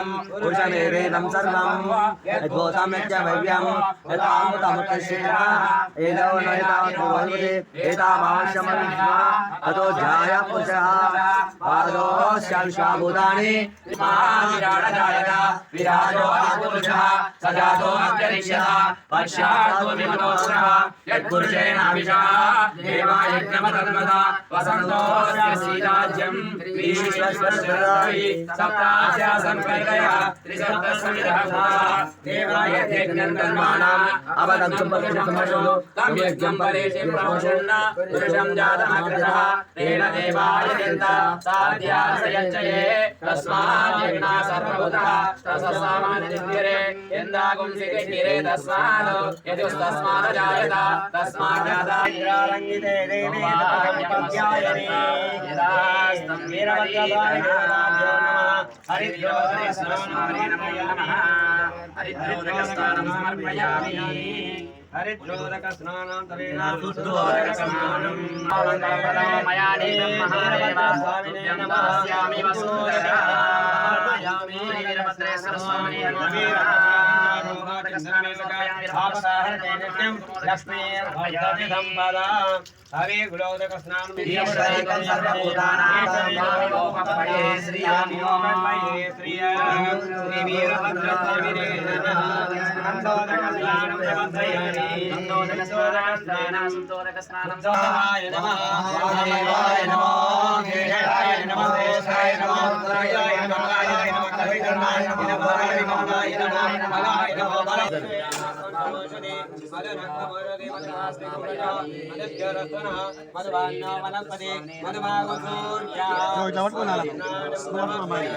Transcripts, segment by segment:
పురుషం పురుషమేవేదం సర్వం. యద్భూతం యజ్ఞ వైవ్యం యథామృతముత్కృష్ణ ఏదో నైతావద్భువల్వదే ఏతావాశ్యమవిష్మా అతో ధ్యాయ పురుషः. పాదోశ్యావిశ్వాభూతాని విరాడజాయత విరాజో పురుషః సజాతో అంతరిక్షః పశ్చాత్తో విమనోసరः యత్పురుషేణ విషా దేవాయజ్ఞమతన్మత వసంతో సీతాజ్యం ఈశ్వరస్వరై సప్తాస్య సంకల్పయ త్రిసప్తసమిదః దేవాయజ్ఞం తన్మానాం అవదంతం పవిత్రమశో తం యజ్ఞం పరేషే ప్రవశన్న పురుషం జాతమగ్రతः తేన దేవాయ చింత సాధ్యాసయచ్చయే తస్మాద్యజ్ఞా సర్వభూతः తససామాన్యతిరే ఎందాగుం సిగిరే తస్మాద్ యదుస్తస్మాద్ జాయత తస్మాద్ జాతారంగితే దేవే తపస్యాయనే యదాస్తం వీరవద్రదాయ హరిద్రోదయ స్నానాయ నమః హరిద్రోదయ స్నానం సమర్పయామి హరిద్రోదక స్నానం తవేన శుద్ధోదక స్నానం நம నమో కవికర్ణాయ నమో నమోరాయ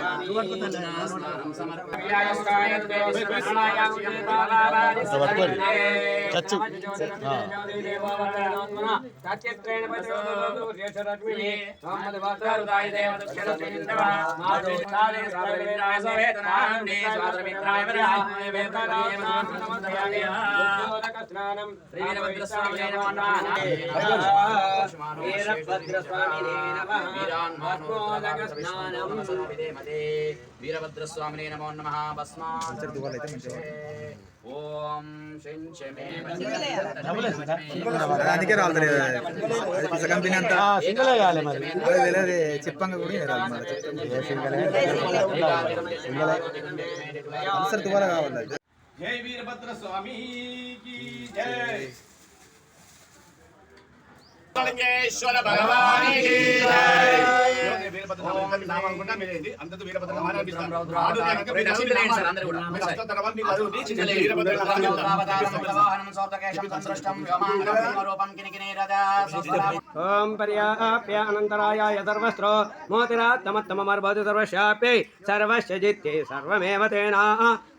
నమో నాయ నమో మలాయ నమో. బలాయ చచ్చు వీరభద్రస్వామినే నమో నమ. భస్మా ఓం శంచమే అందుకే రాలేదు కంపెనీ అంతా సింగల్ వేయాలి మరి. అదే తెలియదు. చెప్పంగా రాదు మీరు. కూడా. जय वीरभद्र स्वामी की जय। भगवान की जय। ఓం పర్యాప్య సర్వస్త్రో మోతిరాత్తమత్తమర్భవతి సర్వశాప్యై సర్వస్య జిత్యై సర్వమేవ తేనా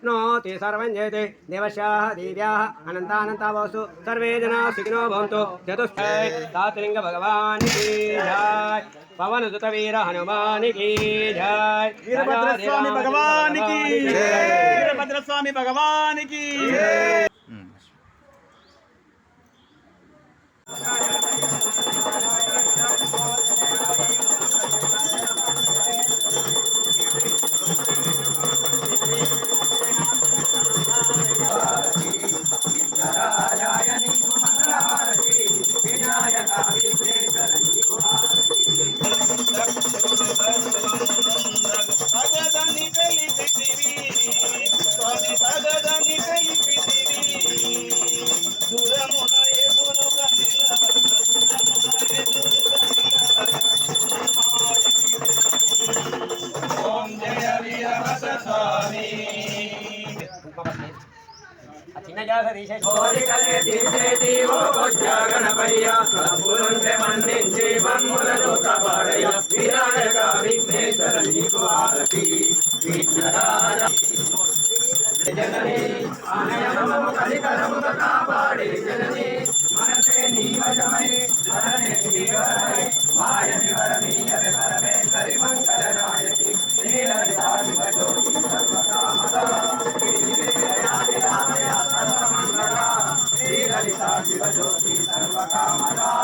నోతి సర్వం జయతే దేవశాः దేవ్యాः అనంతానంతావసు సర్వే జనా సుఖినో భవంతు చతుష్పై తాతలింగ భగవానికి జై పవన సుత వీర హనుమానికి జై వీరభద్ర స్వామి భగవానికి వీరభద్ర స్వామి భగవానికి చిన్న తీసేటి ఓ గణపయ్య. పూలుంటే మన్నించి మన్ములను కాపాడయ్య. వినాయక విఘ్నేశ్వర నీకు ఆరతి విఘ్నరాజ జనని ఆనయనము కలికరముగా కాపాడే. జనని శ్రీలలితా శివజ్యోతి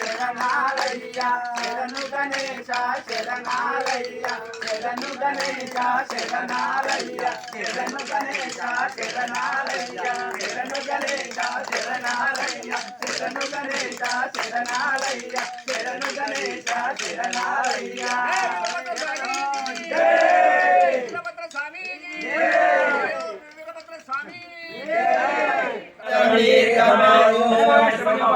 వజాది గణేశ శరణాలయ్య. శరణు గణేశ శరణాలయ్య. శరణు గణేశ శరణాలయ్య. శరణు గణేశ శరణాలయ్య. శరణు గణేశ శరణాలయ్య. శరణు గణేశ శరణాలయ్య. శరణు గణేశ శరణాలయ్య.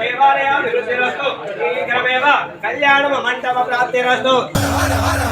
దేవాలయాలు కళ్యాణ మంటప ప్రాప్తిరస్తు హర